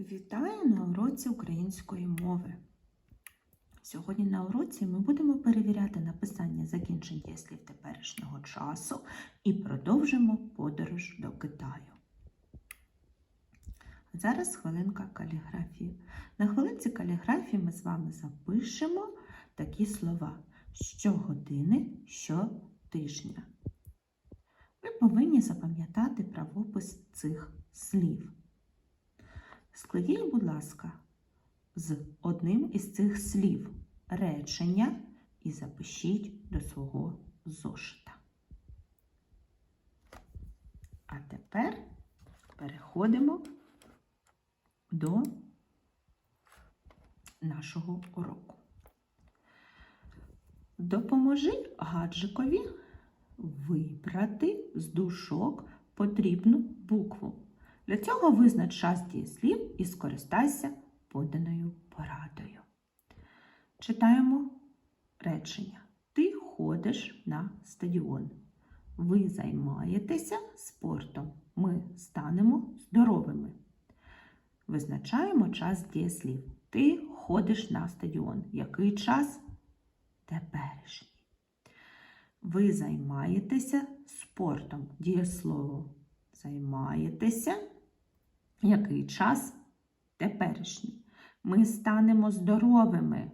Вітаю на уроці української мови. Сьогодні на уроці ми будемо перевіряти написання закінчень дієслів теперішнього часу і продовжимо подорож до Китаю. Зараз хвилинка каліграфії. На хвилинці каліграфії ми з вами запишемо такі слова щогодини, щотижня. Ви повинні запам'ятати правопис цих слів. Складіть, будь ласка, з одним із цих слів речення і запишіть до свого зошита. А тепер переходимо до нашого уроку. Допоможи гаджикові вибрати з дужок потрібну букву. Для цього визнач час дієслів і скористайся поданою порадою. Читаємо речення. Ти ходиш на стадіон. Ви займаєтеся спортом. Ми станемо здоровими. Визначаємо час дієслів. Ти ходиш на стадіон. Який час? Теперішній. Ви займаєтеся спортом. Дієслово займаєтеся. Який час? Теперішній. Ми станемо здоровими.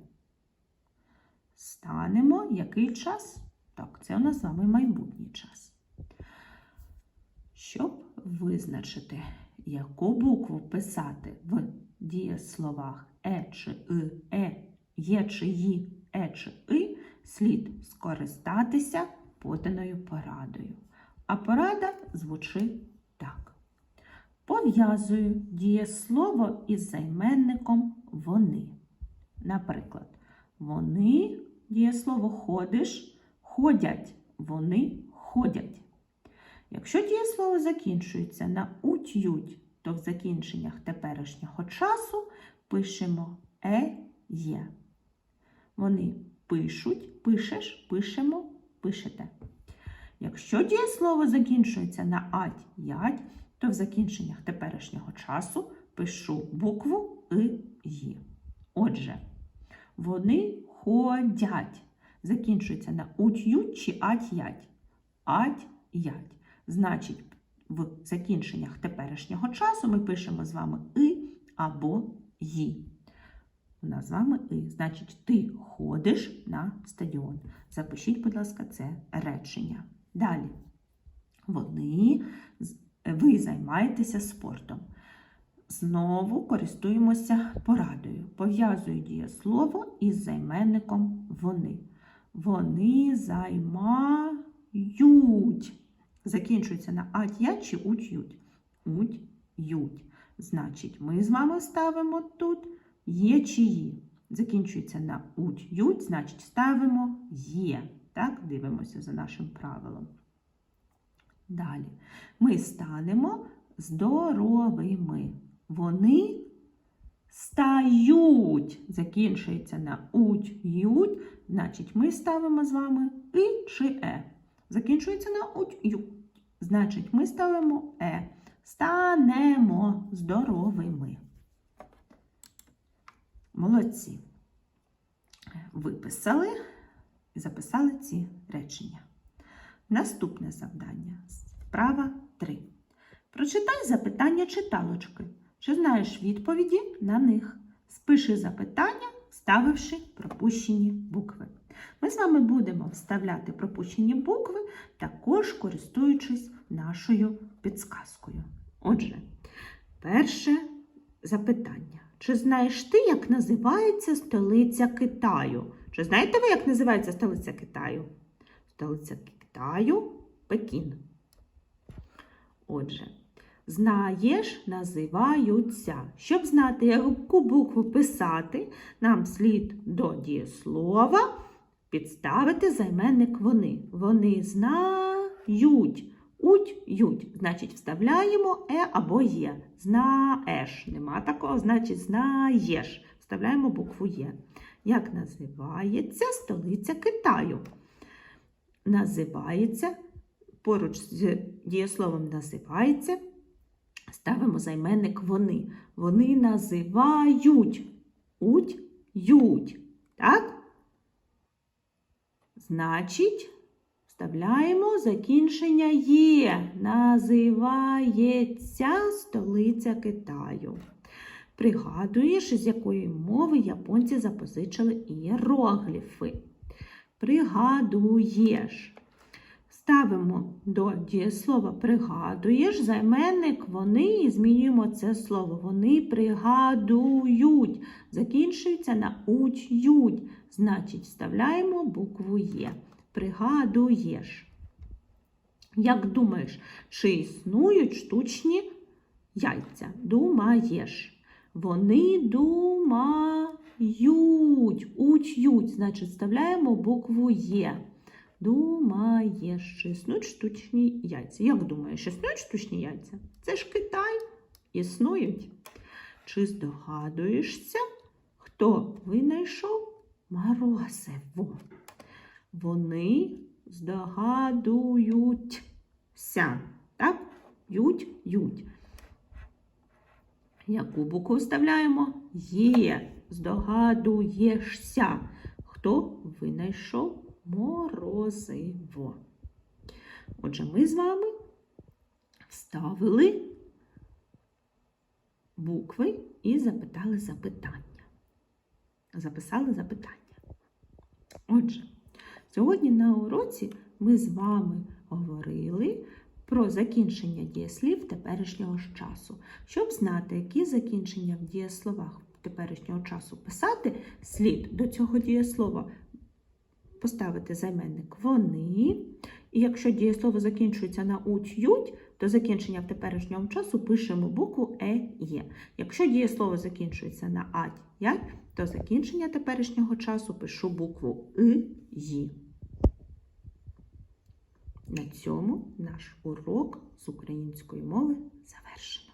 Станемо який час? Так, це у нас з вами майбутній час. Щоб визначити, яку букву писати в дієсловах е чи и, е, є чи ї, е чи и, слід скористатися поданою порадою. А порада звучить. Пов'язую дієслово із займенником вони. Наприклад, вони дієслово ходиш, ходять, вони ходять. Якщо дієслово закінчується на уть-ють, то в закінченнях теперішнього часу пишемо е є. Вони пишуть, пишеш, пишемо, пишете. Якщо дієслово закінчується на ать ять, то в закінченнях теперішнього часу пишу букву и. Отже, вони ходять. Закінчується на уть ють чи ать ять. Ать ять. Значить, в закінченнях теперішнього часу ми пишемо з вами и або ї. У нас з вами и. Значить, ти ходиш на стадіон. Запишіть, будь ласка, це речення. Далі. Вони, ви займаєтеся спортом. Знову користуємося порадою. Пов'язую дієслово із займенником вони. Вони займають. Закінчується на ать-ять чи уть-ють. Уть-ють. Значить, ми з вами ставимо тут є чи ї. Закінчується на уть-ють, значить, ставимо є. Так, дивимося за нашим правилом. Далі. Ми станемо здоровими. Вони стають. Закінчується на уть-ють, значить, ми ставимо з вами і чи е. Закінчується на уть-ють. Значить, ми ставимо е. Станемо здоровими. Молодці. Виписали і записали ці речення. Наступне завдання. Справа 3. Прочитай запитання читалочки. Чи знаєш відповіді на них? Спиши запитання, вставивши пропущені букви. Ми з вами будемо вставляти пропущені букви, також користуючись нашою підсказкою. Отже, перше запитання. Чи знаєш ти, як називається столиця Китаю? Чи знаєте ви, як називається столиця Китаю? Столиця Китаю Пекін. Отже, знаєш, називаються. Щоб знати, яку букву писати, нам слід до дієслова підставити займенник вони. Вони знають. Уть-ють. Значить, вставляємо е або є. Знаєш. Нема такого, значить, знаєш. Вставляємо букву Є. Як називається столиця Китаю? Називається, поруч з дієсловом називається, ставимо займенник вони. Вони називають. Уть, ють. Так? Значить, вставляємо закінчення є. Називається столиця Китаю. Пригадуєш, з якої мови японці запозичили ієрогліфи. Пригадуєш. Ставимо до дієслова пригадуєш, займенник вони і змінюємо це слово. Вони пригадують. Закінчується на уть ють. Значить, вставляємо букву Є. Пригадуєш. Як думаєш, чи існують штучні яйця? Думаєш. Вони думають. Уть ють. Значить, вставляємо букву Є. Думаєш, чи існують штучні яйця? Як думаєш, існують штучні яйця? Це ж Китай. Існують. Чи здогадуєшся, хто винайшов морозиво? Вони здогадуються. Так? Ють, ють. Яку букву вставляємо? Є. Здогадуєшся, хто винайшов морозиво. Отже, ми з вами вставили букви і запитали запитання. Записали запитання. Отже, сьогодні на уроці ми з вами говорили про закінчення дієслів теперішнього часу. Щоб знати, які закінчення в дієсловах теперішнього часу писати, слід до цього дієслова поставити займенник вони. І якщо дієслово закінчується на уть ють, то закінчення в теперішньому часу пишемо букву е є. Якщо дієслово закінчується на ать ять, то закінчення теперішнього часу пишу букву и ї. На цьому наш урок з української мови завершений.